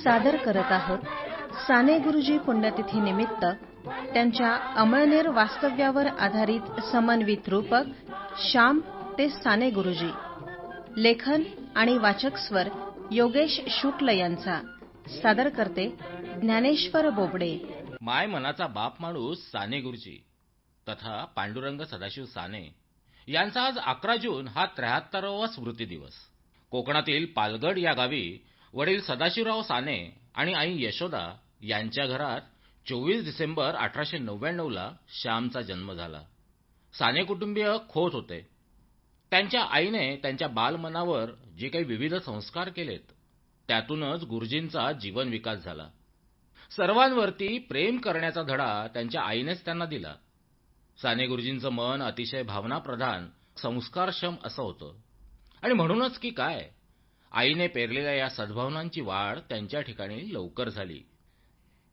सादर करत आहोत. साने गुरुजी पुण्यतिथी निमित्त त्यांच्या अमळनेर वास्तव्यावर आधारित समन्वित रूपक श्याम ते साने गुरुजी लेखन आणि वाचक स्वर योगेश शुक्ल यांचा. सादर करते ज्ञानेश्वर बोबडे. माय मनाचा बाप माणूस साने गुरुजी तथा पांडुरंग सदाशिव साने. यांचा आज अकरा जून हा त्र्याहत्तरावा स्मृती दिवस कोकणातील पालगड या गावी वडील सदाशिवराव साने आणि आई यशोदा यांच्या घरात चोवीस डिसेंबर अठराशे नव्याण्णवला श्यामचा जन्म झाला. साने कुटुंबीय खोत होते. त्यांच्या आईने त्यांच्या बालमनावर जे काही विविध संस्कार केलेत त्यातूनच गुरुजींचा जीवन विकास झाला. सर्वांवरती प्रेम करण्याचा धडा त्यांच्या आईनेच त्यांना दिला. साने गुरुजींचं मन अतिशय भावनाप्रधान संस्कारक्षम असं होतं. आणि म्हणूनच की काय आईने पेरलेल्या या सद्भावनांची वाढ त्यांच्या ठिकाणी लवकर झाली.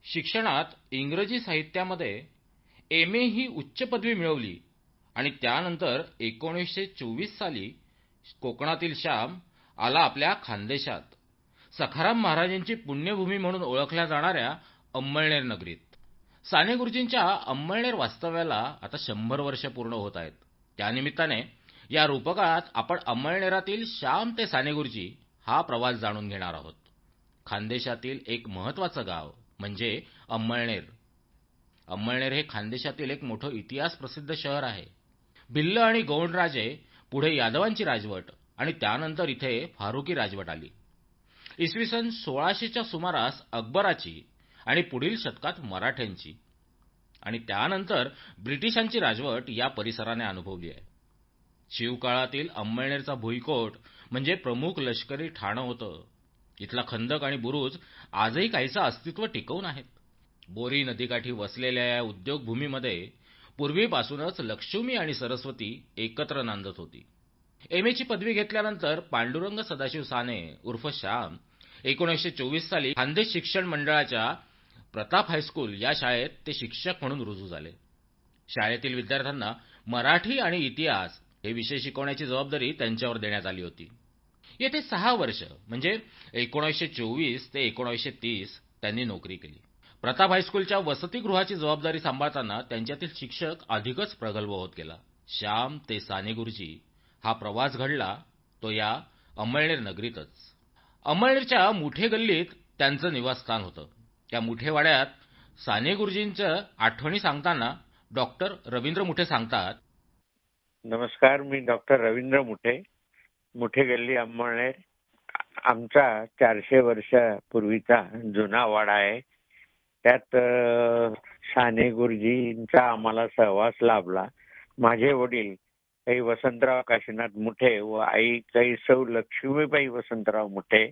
शिक्षणात इंग्रजी साहित्यामध्ये एम ए ही उच्च पदवी मिळवली आणि त्यानंतर एकोणीसशे चोवीस साली कोकणातील श्याम आला आपल्या खानदेशात. सखाराम महाराजांची पुण्यभूमी म्हणून ओळखल्या जाणाऱ्या अंमळनेर नगरीत. साने गुरुजींच्या अंमळनेर वास्तव्याला आता शंभर वर्ष पूर्ण होत आहेत. त्यानिमित्ताने या रूपकात आपण अंमळनेरातील श्याम ते साने गुरुजी हा प्रवास जाणून घेणार आहोत. खानदेशातील एक महत्वाचं गाव म्हणजे अंमळनेर अंमळनेर हे खानदेशातील एक मोठं इतिहास प्रसिद्ध शहर आहे. भिल्ल आणि गौंडराजे पुढे यादवांची राजवट आणि त्यानंतर इथे फारुकी राजवट आली. इसवी सन सोळाशेच्या सुमारास अकबराची आणि पुढील शतकात मराठ्यांची. आणि त्यानंतर ब्रिटिशांची राजवट या परिसराने अनुभवली आहे. शिवकाळातील अंमळनेरचा भुईकोट म्हणजे प्रमुख लष्करी ठाणं होतं. इथला खंदक आणि बुरुज आजही काहीचं अस्तित्व टिकवून आहेत. बोरी नदीकाठी वसलेल्या या उद्योगभूमीमध्ये पूर्वीपासूनच लक्ष्मी आणि सरस्वती एकत्र नांदत होती. एम एची पदवी घेतल्यानंतर पांडुरंग सदाशिव साने उर्फ श्याम एकोणीसशे चोवीस साली खानदेश शिक्षण मंडळाच्या प्रताप हायस्कूल या शाळेत ते शिक्षक म्हणून रुजू झाले. शाळेतील विद्यार्थ्यांना मराठी आणि इतिहास हे विषय शिकवण्याची जबाबदारी त्यांच्यावर देण्यात आली होती. येथे सहा वर्ष म्हणजे एकोणीसशे चोवीस ते एकोणीसशे तीस त्यांनी नोकरी केली. प्रताप हायस्कूलच्या वसतिगृहाची जबाबदारी सांभाळताना त्यांच्यातील शिक्षक अधिकच प्रगल्भ होत गेला. श्याम ते साने गुरुजी हा प्रवास घडला तो या अंमळनेर नगरीतच. अंमळनेरच्या मुठे गल्लीत त्यांचं निवासस्थान होतं. त्या मुठेवाड्यात साने गुरुजींच्या आठवणी सांगताना डॉक्टर रवींद्र मुठे सांगतात नमस्कार मी डॉक्टर रवींद्र मुठे मुठे गल्ली अंमळनेर. आमचा चारशे वर्षापूर्वीचा जुना वाडा आहे. त्यात साने गुरुजींचा आम्हाला सहवास लाभला. माझे वडील काही वसंतराव काशीनाथ मुठे व आई काही सौ लक्ष्मीबाई वसंतराव मुठे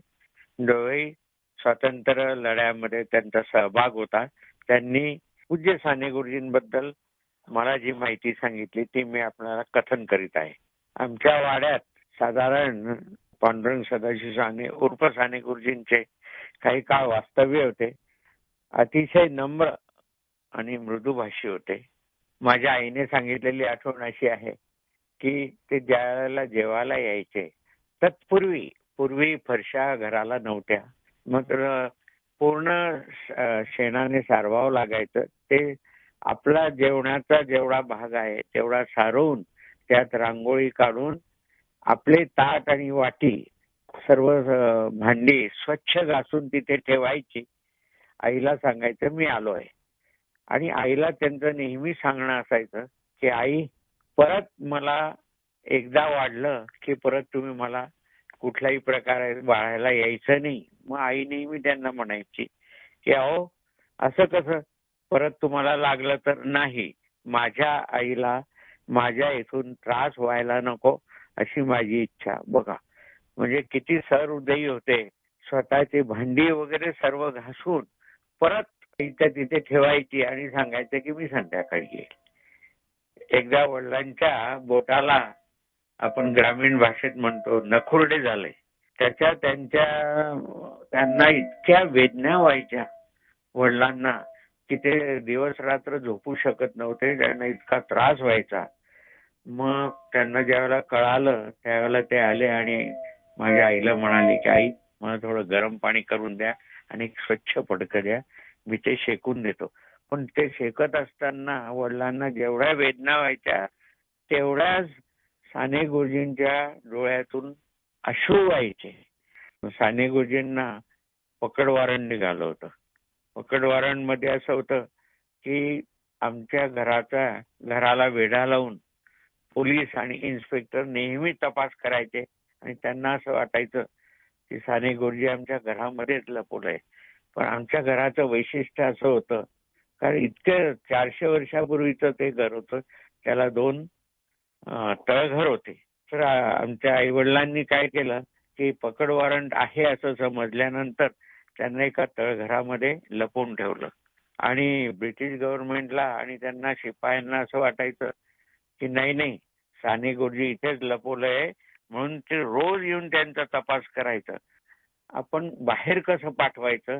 दोघेही स्वातंत्र्य लढ्यामध्ये त्यांचा सहभाग होता. त्यांनी पूज्य साने गुरुजींबद्दल मला जी माहिती सांगितली ती मी आपल्याला कथन करीत आहे. आमच्या वाड्यात साधारण पांडुरंग सदाशिव साने उर्फ साने गुरुजींचे काही काळ वास्तव्य होते. अतिशय नम्र आणि मृदुभाषी होते. माझ्या आईने सांगितलेली आठवण अशी आहे की ते ज्यावेळेला जेवायला यायचे तत्पूर्वी पूर्वी फरशा घराला नव्हत्या. मात्र पूर्ण शेणाने सारवावं लागायचं ते आपला जेवणाचा जेवढा भाग आहे तेवढा सारून त्यात रांगोळी काढून आपले ताट आणि वाटी सर्व भांडी स्वच्छ घासून तिथे ठेवायची. आईला सांगायचं मी आलोय. आणि आईला त्यांचं नेहमी सांगणं असायचं की आई परत मला एकदा वाढलं की परत तुम्ही मला कुठल्याही प्रकारे बाळायला यायचं नाही. मग आई नेहमी त्यांना म्हणायची की अहो असं कसं? परत तुम्हाला लागलं तर नाही. माझ्या आईला माझ्या इथून त्रास व्हायला नको अशी माझी इच्छा. बघा म्हणजे किती सहृदयी होते. स्वतःची भांडी वगैरे सर्व घासून परत इथं तिथे ठेवायची आणि सांगायचं की मी संध्याकाळी येईल. एकदा वडिलांच्या बोटाला आपण ग्रामीण भाषेत म्हणतो नखुर्डे झाले. त्याच्या त्यांच्या त्यांना इतक्या वेदना व्हायच्या वडिलांना. की ते दिवस रात्र झोपू शकत नव्हते त्यांना इतका त्रास व्हायचा. मग त्यांना ज्यावेळेला कळालं त्यावेळेला ते आले आणि माझ्या आईला म्हणाले की आई मला थोडं गरम पाणी करून द्या आणि स्वच्छ पडकं द्या. मी ते शेकून देतो. पण ते शेकत असताना वडिलांना जेवढ्या वेदना व्हायच्या तेवढ्याच साने गुरुजींच्या डोळ्यातून अश्रू व्हायचे. साने गुरुजींना पकड वॉरंट निघालं होतं. पकड वॉरंटमध्ये असं होतं की आमच्या घराचा घराला वेढा लावून पोलीस आणि इन्स्पेक्टर नेहमी तपास करायचे आणि त्यांना असं वाटायचं की साने गुरुजी आमच्या घरामध्येच लपवलंय पण आमच्या घराचं वैशिष्ट्य असं होतं कारण इतकं चारशे वर्षापूर्वीचं ते घर होतं त्याला दोन तळघर होते. तर आमच्या आई वडिलांनी काय केलं की पकड वॉरंट आहे असं समजल्यानंतर त्यांना एका तळघरामध्ये लपवून ठेवलं. आणि ब्रिटिश गव्हर्नमेंटला आणि त्यांना शिपायांना असं वाटायचं की नाही नाही साने गुरुजी इथेच लपवलंय म्हणून ते रोज येऊन त्यांचा तपास करायचं. आपण बाहेर कसं पाठवायचं?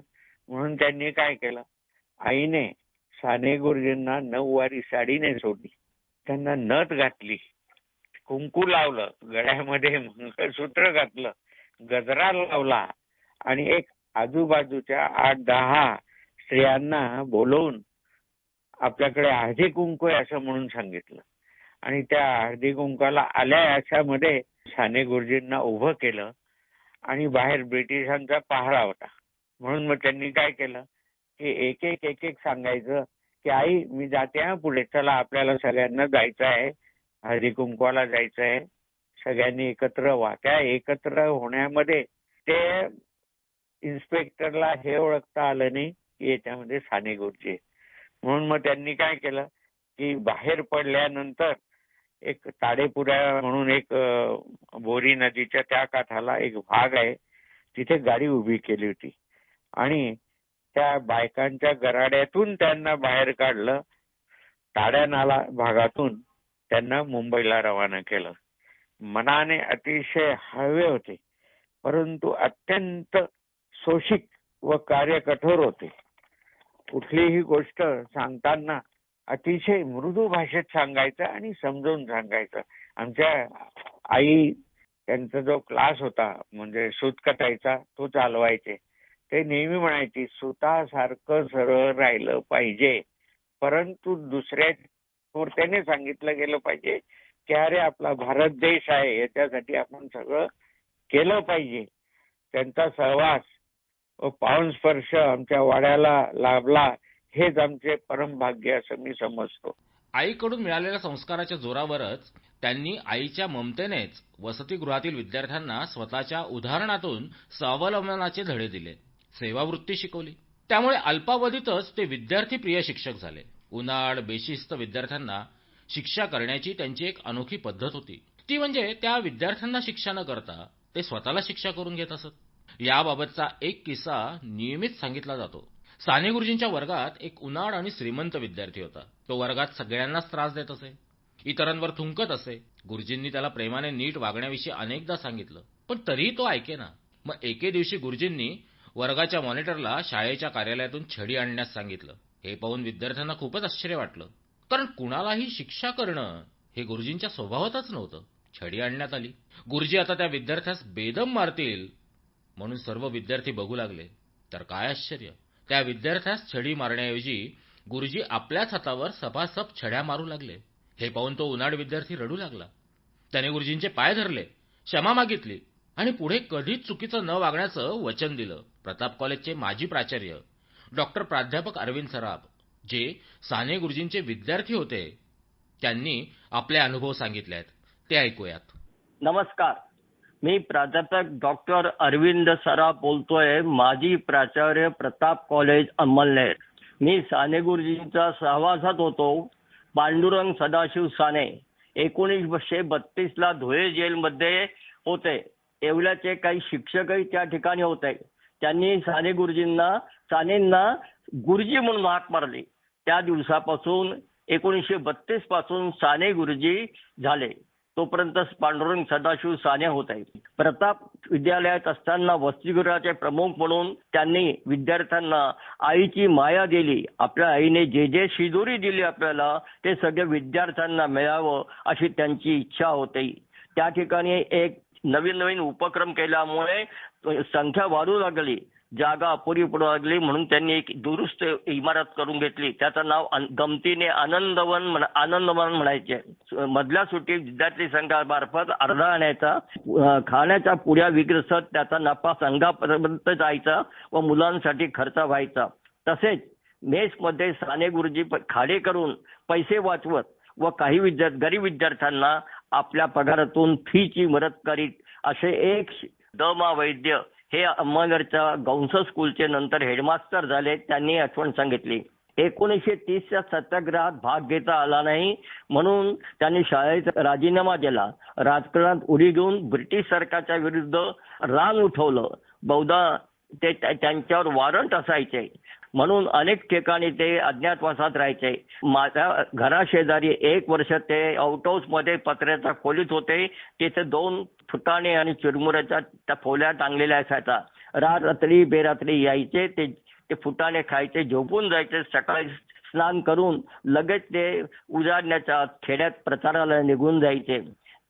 म्हणून त्यांनी काय केलं? आईने साने गुरुजींना नऊवारी साडी सोडली. त्यांना नथ घातली. कुंकू लावलं. गळ्यामध्ये मंगळसूत्र घातलं. गजरा लावला. आणि एक आजूबाजूच्या आठ दहा स्त्रियांना बोलवून आपल्याकडे हळदी कुंकू आहे असं म्हणून सांगितलं. आणि त्या हळदी कुंकाला आल्या याच्यामध्ये साने गुरुजींना उभं केलं आणि बाहेर ब्रिटिशांचा पहारा होता. म्हणून मग त्यांनी काय केलं की एक एक एक एक सांगायचं की आई मी जाते हा पुढे. चला आपल्याला सगळ्यांना जायचं आहे. हळदी कुंकवाला जायचं आहे. सगळ्यांनी एकत्र व्हा त्या एकत्र होण्यामध्ये ते इन्स्पेक्टरला हे ओळखता आलं नाही की याच्यामध्ये साने गुरुजी म्हणून मग त्यांनी काय केलं की बाहेर पडल्यानंतर एक ताडेपुऱ्या म्हणून एक बोरी नदीच्या त्या काठाला एक भाग आहे. तिथे गाडी उभी केली होती. आणि त्या बायकांच्या गराड्यातून त्यांना बाहेर काढलं. ताड्या नाला भागातून त्यांना मुंबईला रवाना केलं. मनाने अतिशय हवे होते. परंतु अत्यंत सोशिक व कार्य कठोर होते. कुठलीही गोष्ट सांगताना अतिशय मृदू भाषेत सांगायचं आणि समजून सांगायचं. आमच्या आई त्यांचा जो क्लास होता म्हणजे सूत कटायचा तो चालवायचे. ते नेहमी म्हणायची सुतासारखं सरळ राहिलं पाहिजे. परंतु दुसऱ्या सांगितलं गेलं पाहिजे की अरे आपला भारत देश आहे. याच्यासाठी आपण सगळं केलं पाहिजे. त्यांचा सहवास पावन स्पर्श आमच्या वाड्याला लाभला हेच आमचे परम भाग्य असं मी समजतो. आईकडून मिळालेल्या संस्काराच्या जोरावरच त्यांनी आईच्या ममतेनेच वसतिगृहातील विद्यार्थ्यांना स्वतःच्या उदाहरणातून स्वावलंबनाचे धडे दिले सेवावृत्ती शिकवली. त्यामुळे अल्पावधीतच ते विद्यार्थी प्रिय शिक्षक झाले. उन्हाळ बेशिस्त विद्यार्थ्यांना शिक्षा करण्याची त्यांची एक अनोखी पद्धत होती. ती म्हणजे त्या विद्यार्थ्यांना शिक्षा न करता ते स्वतःला शिक्षा करून घेत असत. याबाबतचा एक किस्सा नियमित सांगितला जातो. साने गुरुजींच्या वर्गात एक उन्हाळ आणि श्रीमंत विद्यार्थी होता. तो वर्गात सगळ्यांनाच त्रास देत असे. इतरांवर थुंकत असे. गुरुजींनी त्याला प्रेमाने नीट वागण्याविषयी अनेकदा सांगितलं. पण तरीही तो ऐकेना. मग एके दिवशी गुरुजींनी वर्गाच्या मॉनिटरला शाळेच्या कार्यालयातून छडी आणण्यास सांगितलं. हे पाहून विद्यार्थ्यांना खूपच आश्चर्य वाटलं. कारण कुणालाही शिक्षा करणं हे गुरुजींच्या स्वभावातच नव्हतं. छडी आणण्यात आली. गुरुजी आता त्या विद्यार्थ्यास बेदम मारतील. म्हणून सर्व विद्यार्थी बघू लागले. तर काय आश्चर्य? त्या विद्यार्थ्यास छडी मारण्याऐवजी गुरुजी आपल्याच हातावर सपासप छड्या मारू लागले. हे पाहून तो उन्हाळ विद्यार्थी रडू लागला. त्याने गुरुजींचे पाय धरले क्षमा मागितली आणि पुढे कधीच चुकीचं न वागण्याचं वचन दिलं. प्रताप कॉलेजचे माजी प्राचार्य डॉक्टर प्राध्यापक अरविंद सराफ जे साने गुरुजींचे विद्यार्थी होते त्यांनी आपले अनुभव सांगितले आहेत ते ऐकूयात. नमस्कार. मी प्राध्यापक डॉक्टर अरविंद सराफ बोलतोय. माजी प्राचार्य प्रताप कॉलेज अंमलनेर. मी साने गुरुजींचा सहवासात होतो. पांडुरंग सदाशिव साने एकोणीसशे बत्तीस ला धुळे जेलमध्ये होते. येवल्याचे काही शिक्षकही त्या ठिकाणी होते. त्यांनी साने गुरुजींना सानेंना गुरुजी म्हणून हाक मारली. त्या दिवसापासून एकोणीसशे बत्तीसपासून साने गुरुजी झाले. तोपर्यंत पांडुरंग सदाशिव साने होत आहे प्रताप विद्यालयात असताना वसतिगृहाचे प्रमुख म्हणून त्यांनी विद्यार्थ्यांना आईची माया दिली. आपल्या आईने जे जे शिदोरी दिली आपल्याला ते सगळे विद्यार्थ्यांना मिळावं अशी त्यांची इच्छा होती. त्या ठिकाणी एक नवीन नवीन उपक्रम केल्यामुळे संख्या वाढू लागली. जागा अपुरी पडू लागली म्हणून त्यांनी एक दुरुस्त इमारत करून घेतली. त्याचं नाव गमतीने आनंदवन म्हण आनंदवन म्हणायचे. मधल्या सुट्टीत विद्यार्थी संघामार्फत अर्धा आणायचा. खाण्याच्या पुऱ्या विग्रसत त्याचा नफा संघापर्यंत जायचा व मुलांसाठी खर्च व्हायचा. तसेच मेसमध्ये साने गुरुजी खाडे करून पैसे वाचवत व काही विद्यार्थी गरीब विद्यार्थ्यांना आपल्या पगारातून फीची मदत करीत असे एक दमा द मा वैद्य हे अहमदनगरच्या गौंस स्कूलचे नंतर हेडमास्टर झाले त्यांनी आठवण सांगितली. एकोणीसशे तीसच्या सत्याग्रहात भाग घेता आला नाही म्हणून त्यांनी शाळेचा राजीनामा दिला. राजकारणात उडी घेऊन ब्रिटिश सरकारच्या विरुद्ध रान उठवलं. बहुधा ते त्यांच्यावर वॉरंट असायचे. म्हणून अनेक ठिकाणी ते अज्ञातवासात राहायचे. माझ्या घराशेजारी एक वर्ष ते आउट हाऊसमध्ये पत्र्याच्या खोलीत होते. तिथे दोन फुटाणे आणि चुरमुऱ्याच्या त्या फोल्या टांगलेल्या असायच्या रात्री बेरात्री यायचे ते ते फुटाणे खायचे झोपून जायचे सकाळी स्नान करून लगेच ते उजाडण्याच्या खेड्यात प्रचाराला निघून जायचे.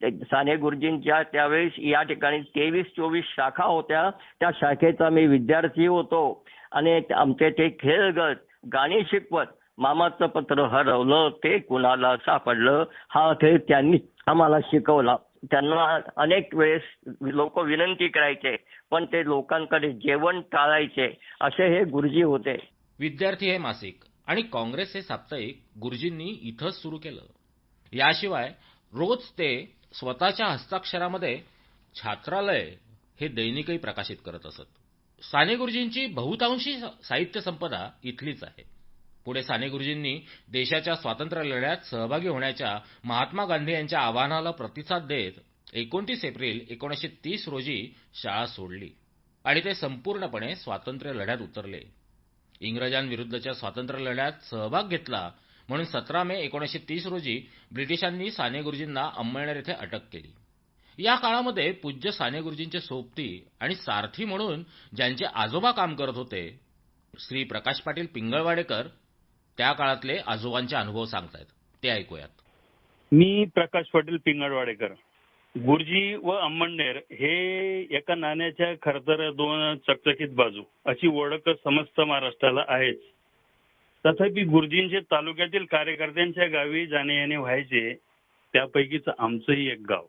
साने गुरुजींच्या त्यावेळेस या ठिकाणी तेवीस चोवीस शाखा होत्या. त्या शाखेचा मी विद्यार्थी होतो. आणि आमचे ते खेळगत गाणी शिकवत मामाचं पत्र हरवलं ते कुणाला सापडलं हा खेळ त्यांनी आम्हाला शिकवला. त्यांना अनेक वेळेस लोक विनंती करायचे पण ते लोकांकडे जेवण टाळायचे असे हे गुरुजी होते. विद्यार्थी हे मासिक आणि काँग्रेस हे साप्ताहिक गुरुजींनी इथंच सुरू केलं. याशिवाय रोज ते स्वतःच्या हस्ताक्षरामध्ये छात्रालय हे दैनिकही प्रकाशित करत असत. साने गुरुजींची बहुतांशी साहित्य संपदा इथलीच आहे. पुढे साने गुरुजींनी देशाच्या स्वातंत्र्य लढ्यात सहभागी होण्याच्या महात्मा गांधी यांच्या आवाहनाला प्रतिसाद देत एकोणतीस एप्रिल एकोणीसशे तीस रोजी शाळा सोडली आणि ते संपूर्णपणे स्वातंत्र्य लढ्यात उतरले. इंग्रजांविरुद्धच्या स्वातंत्र्य लढ्यात सहभाग घेतला म्हणून सतरा मे एकोणीसशे तीस रोजी ब्रिटिशांनी साने गुरुजींना अंमळनेर येथे अटक केली. या काळामध्ये पूज्य साने गुरुजींचे सोबती आणि सारथी म्हणून ज्यांचे आजोबा काम करत होते श्री प्रकाश पाटील पिंगळवाडेकर त्या काळातले आजोबांचे अनुभव सांगतायत. ते ऐकूयात. मी प्रकाश पाटील पिंगळवाडेकर. गुरुजी व अंबणनेर हे एका नाण्याच्या खरतर दोन चकचकीत बाजू अशी ओळख समस्त महाराष्ट्राला आहेच. तथापि गुरुजींचे तालुक्यातील कार्यकर्त्यांच्या गावी जाणे येणे व्हायचे त्यापैकीच आमचंही एक गाव.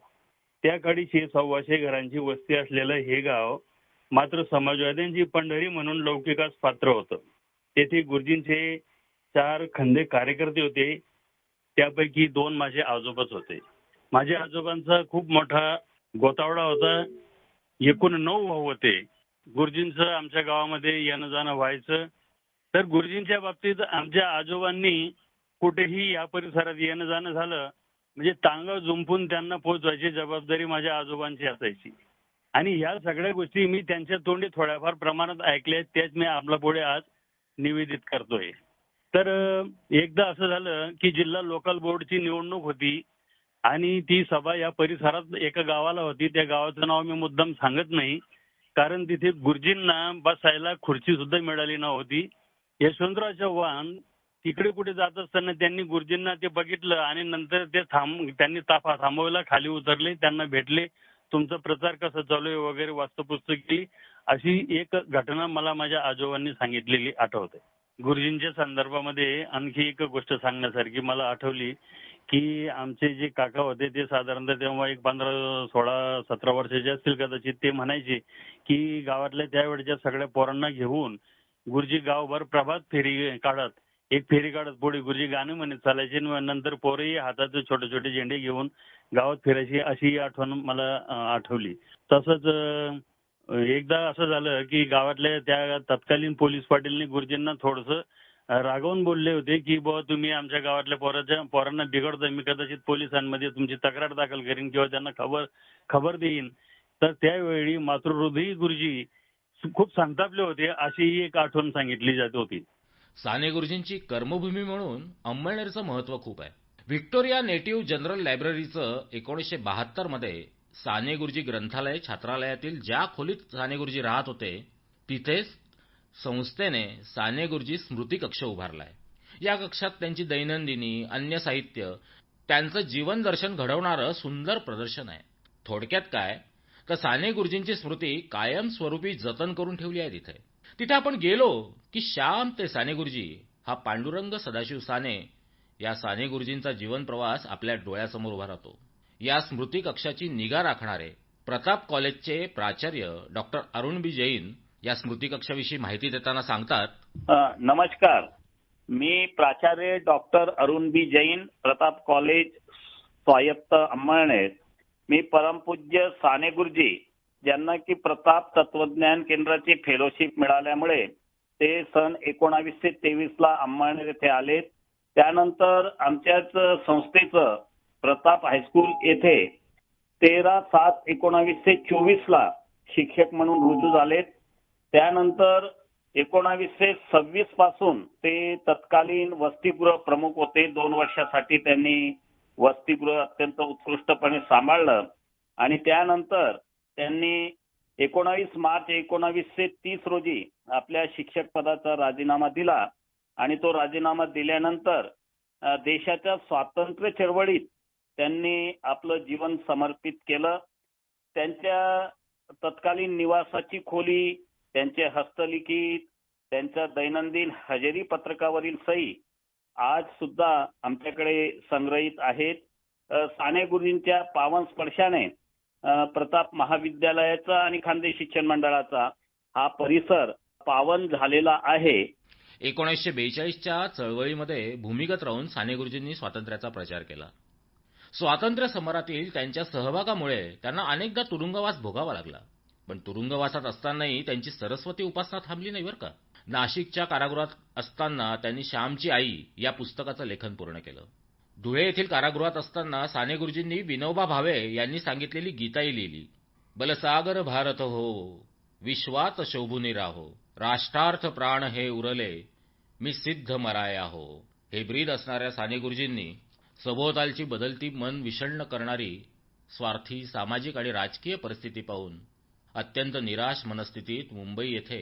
त्या काळी शे सव्वाशे घरांची वस्ती असलेलं हे गाव मात्र समाजवाद्यांची पंढरी म्हणून लौकिकास पात्र होतं. तेथे गुरुजींचे चार खंदे कार्यकर्ते होते. त्यापैकी दोन माझे आजोबाच होते. माझ्या आजोबांचा खूप मोठा गोतावडा होता. एकूण नऊ भाऊ होते. गुरुजींचं आमच्या गावामध्ये येणं जाणं व्हायचं. तर गुरुजींच्या बाबतीत आमच्या आजोबांनी कुठेही या परिसरात येणं जाणं झालं. म्हणजे तांग जुंपून त्यांना पोहोचवायची जबाबदारी माझ्या आजोबांची असायची. आणि ह्या सगळ्या गोष्टी मी त्यांच्या तोंडी थोड्याफार प्रमाणात ऐकल्या त्याच मी आपल्या पुढे आज निवेदित करतोय. तर एकदा असं झालं की जिल्हा लोकल बोर्डची निवडणूक होती आणि ती सभा या परिसरात एका गावाला होती. त्या गावाचं नाव मी मुद्दाम सांगत नाही. कारण तिथे गुरुजींना बसायला खुर्ची सुद्धा मिळाली नव्हती. यशवंतराव चव्हाण तिकडे कुठे जात असताना त्यांनी गुरुजींना ते बघितलं आणि नंतर ते थांब त्यांनी ताफा थांबवला खाली उतरले त्यांना भेटले. तुमचा प्रचार कसा चालू आहे वगैरे वास्तुपुस्तक केली. अशी एक घटना मला माझ्या आजोबांनी सांगितलेली आठवते. गुरुजींच्या संदर्भामध्ये आणखी एक गोष्ट सांगण्यासारखी मला आठवली की आमचे जे काका होते ते साधारणतः तेव्हा एक पंधरा सोळा सतरा वर्षाचे असतील कदाचित ते म्हणायचे की गावातल्या त्यावेळच्या सगळ्या पोरांना घेऊन गुरुजी गावभर प्रभात फेरी काढत एक फेरी काढत पुढे गुरुजी गाणे म्हणत चालायचे नंतर पोरही हातात छोटे छोटे झेंडे घेऊन गावात फिरायची अशी आठवण मला आठवली. तसंच एकदा असं झालं की गावातल्या त्या तत्कालीन पोलीस पाटीलने गुरुजींना थोडस रागवून बोलले होते की बुवा तुम्ही आमच्या गावातल्या पोराच्या पोरांना बिघडतोय. मी कदाचित पोलिसांमध्ये तुमची तक्रार दाखल करीन किंवा त्यांना खबर खबर देईन. तर त्यावेळी मातृहृदयी गुरुजी खूप संतापले होते. अशी ही एक आठवण सांगितली जात होती. साने गुरुजींची कर्मभूमी म्हणून अंमळनेरचं महत्त्व खूप आहे. व्हिक्टोरिया नेटिव्ह जनरल लायब्ररीचं एकोणीसशे बहात्तरमध्ये साने गुरुजी ग्रंथालय छात्रालयातील ज्या खोलीत साने गुरुजी राहत होते तिथेच संस्थेने साने गुरुजी स्मृती कक्ष उभारलाय. या कक्षात त्यांची दैनंदिनी अन्य साहित्य त्यांचं जीवन दर्शन घडवणारं सुंदर प्रदर्शन आहे. थोडक्यात काय? तर साने गुरुजींची स्मृती कायम स्वरूपी जतन करून ठेवली आहे तिथे. तिथे आपण गेलो की श्याम ते साने गुरुजी हा पांडुरंग सदाशिव साने या साने गुरुजींचा जीवन प्रवास आपल्या डोळ्यासमोर उभा राहतो. या स्मृती कक्षाची निगा राखणारे प्रताप कॉलेजचे प्राचार्य डॉक्टर अरुण बी. जैन या स्मृती कक्षाविषयी माहिती देताना सांगतात नमस्कार. मी प्राचार्य डॉक्टर अरुण बी. जैन प्रताप कॉलेज स्वायत्त अंमळनेर. मी परमपूज्य साने गुरुजी ज्यांना की प्रताप तत्वज्ञान केंद्राची फेलोशिप मिळाल्यामुळे ते सन एकोणावीसशे तेवीसला अंमळनेर येथे आले त्यानंतर आमच्याच संस्थेचं प्रताप हायस्कूल येथे तेरा सात एकोणावीसशे चोवीसला शिक्षक म्हणून रुजू झालेत. त्यानंतर एकोणावीसशे सव्वीसपासून ते तत्कालीन वसतिगृह प्रमुख होते. दोन वर्षासाठी त्यांनी वसतिगृह अत्यंत उत्कृष्टपणे सांभाळलं. आणि त्यानंतर त्यांनी एकोणावीस मार्च एकोणावीसशे तीस रोजी आपल्या शिक्षक पदाचा राजीनामा दिला. आणि तो राजीनामा दिल्यानंतर देशाच्या स्वातंत्र्य चळवळीत त्यांनी आपलं जीवन समर्पित केलं. त्यांच्या तत्कालीन निवासाची खोली त्यांचे हस्तलिखित त्यांच्या दैनंदिन हजेरी पत्रकावरील सही आज सुद्धा आमच्याकडे संग्रहित आहेत. साने गुरुजींच्या पावन स्पर्शाने प्रताप महाविद्यालयाचा आणि खानदेश शिक्षण मंडळाचा हा परिसर पावन झालेला आहे. एकोणीसशे बेचाळीसच्या चळवळीमध्ये भूमिगत राहून साने गुरुजींनी स्वातंत्र्याचा प्रचार केला. स्वातंत्र्य समरातील त्यांच्या सहभागामुळे त्यांना अनेकदा तुरुंगवास भोगावा लागला. पण तुरुंगवासात असतानाही त्यांची सरस्वती उपासना थांबली नाही बरं का? नाशिकच्या कारागृहात असताना त्यांनी श्यामची आई या पुस्तकाचं लेखन पूर्ण केलं. धुळे येथील कारागृहात असताना साने गुरुजींनी विनोबा भावे यांनी सांगितलेली गीताई लिहिली. बलसागर भारत हो विश्वात शोभुनी राहो राष्ट्रार्थ प्राण हे उरले मी सिद्ध मराया हो. हे ब्रीद असणाऱ्या साने गुरुजींनी सभोवतालची बदलती मन विषण्ण करणारी स्वार्थी सामाजिक आणि राजकीय परिस्थिती पाहून अत्यंत निराश मनस्थितीत मुंबई येथे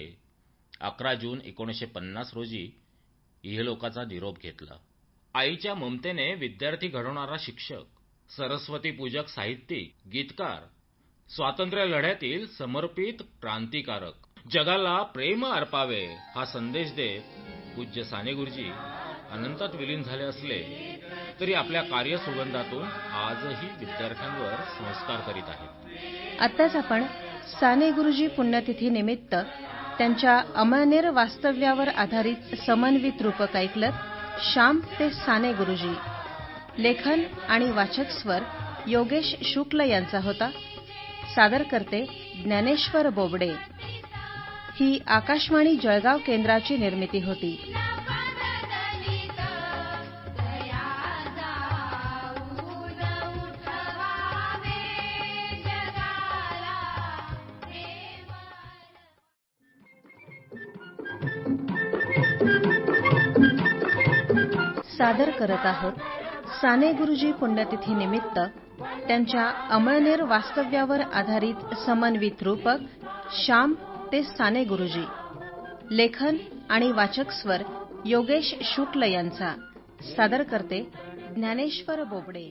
अकरा जून एकोणीसशे पन्नास रोजी इहलोकाचा निरोप घेतला. आईच्या ममतेने विद्यार्थी घडवणारा शिक्षक सरस्वती पूजक साहित्यिक गीतकार स्वातंत्र्य लढ्यातील समर्पित क्रांतिकारक जगाला प्रेम अर्पावे हा संदेश देत पूज्य साने गुरुजी अनंतात विलीन झाले असले तरी आपल्या कार्यसुगंधातून आजही विद्यार्थ्यांवर संस्कार करीत आहेत. आत्ताच आपण साने गुरुजी पुण्यतिथी निमित्त त्यांच्या अमळनेर वास्तव्यावर आधारित समन्वित रूपक ऐकलं श्याम ते साने गुरुजी. लेखन आणि वाचक स्वर योगेश शुक्ल यांचा होता. सादर करते ज्ञानेश्वर बोबडे. ही आकाशवाणी जळगाव केंद्राची निर्मिती होती. सादर करत आहोत. साने गुरुजी पुण्यतिथी निमित्त त्यांच्या अमळनेर वास्तव्यावर आधारित समन्वित रूपक श्याम ते साने गुरुजी लेखन आणि वाचक स्वर योगेश शुक्ल यांचा सादर करते ज्ञानेश्वर बोबडे.